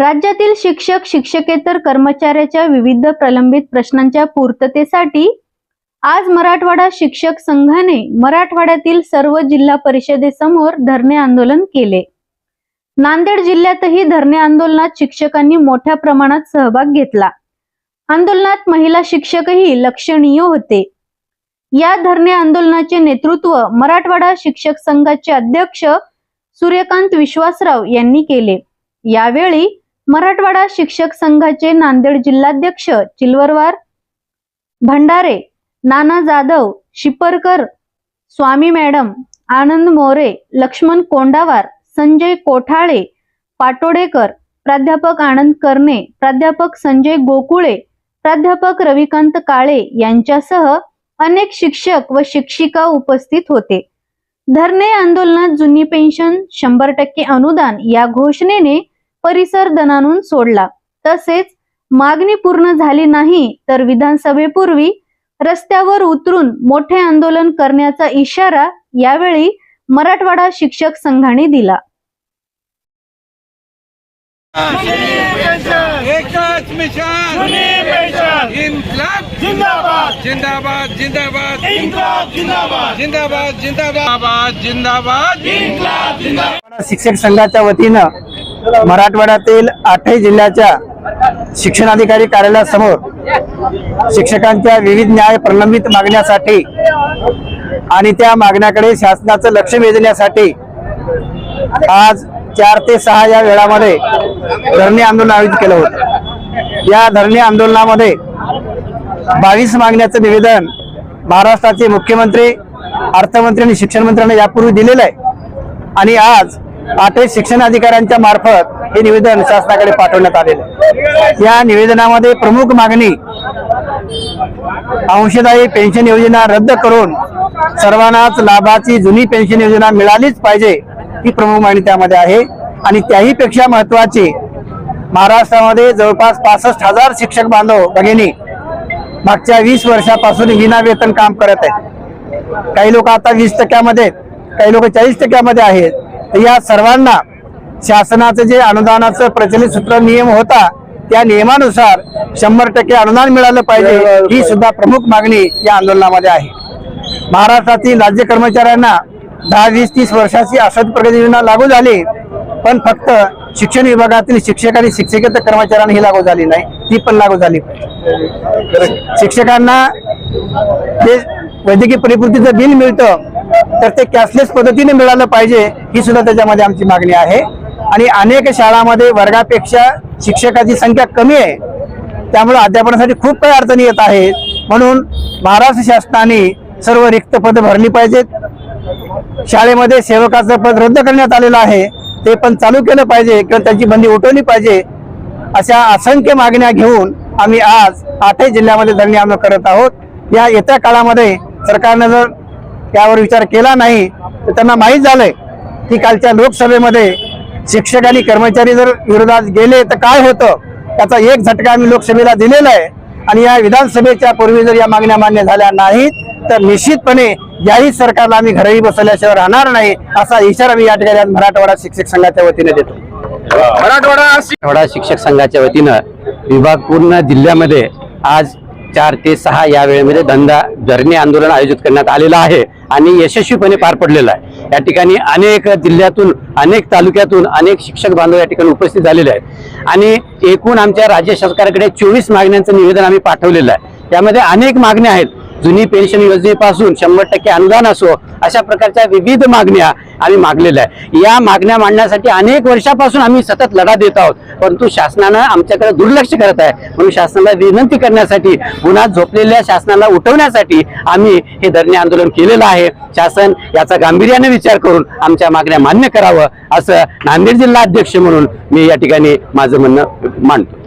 राज्यातील शिक्षक शिक्षकेतर कर्मचाऱ्याच्या विविध प्रलंबित प्रश्नांच्या पूर्ततेसाठी आज मराठवाडा शिक्षक संघाने मराठवाड्यातील सर्व जिल्हा परिषदेसमोर धरणे आंदोलन केले. नांदेड जिल्ह्यातही धरणे आंदोलनात शिक्षकांनी मोठ्या प्रमाणात सहभाग घेतला. आंदोलनात महिला शिक्षकही लक्षणीय होते. या धरणे आंदोलनाचे नेतृत्व मराठवाडा शिक्षक संघाचे अध्यक्ष सूर्यकांत विश्वासराव यांनी केले. यावेळी मराठवाडा शिक्षक संघाचे नांदेड जिल्हाध्यक्ष चिल्वरवार भंडारे नाना जाधव शिपरकर स्वामी मॅडम आनंद मोरे लक्ष्मण कोंडावार संजय कोठाळे पाटोडेकर प्राध्यापक आनंद कर्णे प्राध्यापक संजय गोकुळे प्राध्यापक रविकांत काळे यांच्यासह अनेक शिक्षक व शिक्षिका उपस्थित होते. धरणे आंदोलनात जुनी पेन्शन शंभर टक्के अनुदान या घोषणेने परिसर दणानून सोडला. तसेच मागणी पूर्ण झाली नाही तर विधानसभेपूर्वी रस्त्यावर उतरून मोठे आंदोलन करण्याचा इशारा यावेळी मराठवाडा शिक्षक संघाने दिला. एकच मिशन. इन्कलाब जिंदाबाद. जिंदाबाद जिंदाबाद. इन्कलाब जिंदाबाद. जिंदाबाद जिंदाबाद. जिंदाबाद जिंदाबाद. शिक्षक संघाच्या वतीनं मराठवाड्यातील आठही जिल्ह्याच्या शिक्षणाधिकारी कार्यालयासमोर शिक्षकांच्या विविध न्याय प्रलंबित मागण्यासाठी आणि त्या मागण्याकडे शासनाचं लक्ष वेधण्यासाठी आज चार ते सहा या वेळामध्ये धरणे आंदोलन आयोजित केलं होतं. या धरणे आंदोलनामध्ये बावीस मागण्याचं निवेदन महाराष्ट्राचे मुख्यमंत्री अर्थमंत्री आणि शिक्षण मंत्र्यांना यापूर्वी दिलेलं आहे. आणि आज आठही शिक्षण अधिकाऱ्यांच्या मार्फत हे निवेदन शासनाकडे पाठवण्यात आलेलं या निवेदनामध्ये प्रमुख मागणी अंशदायी पेन्शन योजना रद्द करून सर्वांनाच लाभाची जुनी पेन्शन योजना मिळालीच पाहिजे ही प्रमुख मागणी त्यामध्ये आहे. आणि त्याही पेक्षा महत्वाची महाराष्ट्रामध्ये जवळपास पासष्ट हजार शिक्षक बांधव भगिनी मागच्या वीस वर्षापासून विना वेतन काम करत आहेत. काही लोक आता वीस टक्क्यामध्ये काही लोक चाळीस टक्क्यामध्ये आहेत. या सर्वांना शासनाचं जे अनुदानाचं प्रचलित सूत्र नियम होता त्या नियमानुसार शंभर टक्के अनुदान मिळालं पाहिजे ही सुद्धा प्रमुख मागणी या आंदोलनामध्ये आहे. महाराष्ट्रातील राज्य कर्मचाऱ्यांना दहा वीस तीस वर्षाची असद प्रगती योजना लागू झाली पण फक्त शिक्षण विभागातील शिक्षक आणि शिक्षकेतर कर्मचाऱ्यांना ही लागू झाली नाही ती पण लागू झाली पाहिजे. शिक्षकांना जे वैद्यकीय परिपूर्तीचं बिल मिळतं तर ते कॅशलेस पद्धतीने मिळालं पाहिजे ही सुद्धा त्याच्यामध्ये आमची मागणी आहे. आणि अनेक शाळांमध्ये वर्गापेक्षा शिक्षकाची संख्या कमी आहे. त्यामुळे अध्यापनासाठी खूप काही अडचणी येत आहेत. म्हणून महाराष्ट्र शासनाने सर्व रिक्त पद भरली पाहिजेत. शाळेमध्ये सेवकाचं पद रद्द करण्यात आलेलं आहे. ते पण चालू केलं पाहिजे किंवा त्याची बंदी उठवली पाहिजे अशा असंख्य मागण्या घेऊन आम्ही आज आठही जिल्ह्यामध्ये धरणे आंदोलन करत आहोत. या येत्या काळामध्ये सरकारनं जर त्यावर विचार केला नाही तर त्यांना माहीत झालंय की कालच्या लोकसभेमध्ये शिक्षक आणि कर्मचारी जर विरोधात गेले तर काय होतं? त्याचा एक झटका आम्ही लोकसभेला दिलेला आहे. आणि या विधानसभेच्या पूर्वी जर या मागण्या मान्य झाल्या नाहीत तर निश्चितपणे याही सरकारला आम्ही घरी बसवल्याशिवाय राहणार नाही असा इशारा मी या ठिकाणी मराठवाडा शिक्षक संघाच्या वतीने देतो. मराठवाडा शिक्षक संघाच्या वतीनं विभाग पूर्ण जिल्ह्यामध्ये आज चार ते सहा या वेळेमध्ये धंदा धरणे आंदोलन आयोजित करण्यात आलेलं आहे आणि यशस्वीपणे पार पडलेलं आहे. या ठिकाणी अनेक जिल्ह्यातून अनेक तालुक्यातून अनेक शिक्षक बांधव या ठिकाणी उपस्थित झालेले आहेत. आणि एकूण आमच्या राज्य सरकारकडे चोवीस मागण्यांचं निवेदन आम्ही पाठवलेलं आहे. त्यामध्ये अनेक मागण्या आहेत. जुनी पेन्शन योजनेपासून शंभर टक्के अनुदान असो अशा प्रकारच्या विविध मागण्या आम्ही मागलेल्या आहे या मागण्या मांडण्यासाठी अनेक वर्षापासून आम्ही सतत लढा देत आहोत. परंतु शासनानं आमच्याकडे दुर्लक्ष करत आहे. म्हणून शासनाला विनंती करण्यासाठी उन्हात झोपलेल्या शासनाला उठवण्यासाठी आम्ही हे धरणे आंदोलन केलेलं आहे. शासन याचा गांभीर्याने विचार करून आमच्या मागण्या मान्य करावं असं नांदेड जिल्हा अध्यक्ष म्हणून मी या ठिकाणी माझं म्हणणं मांडतो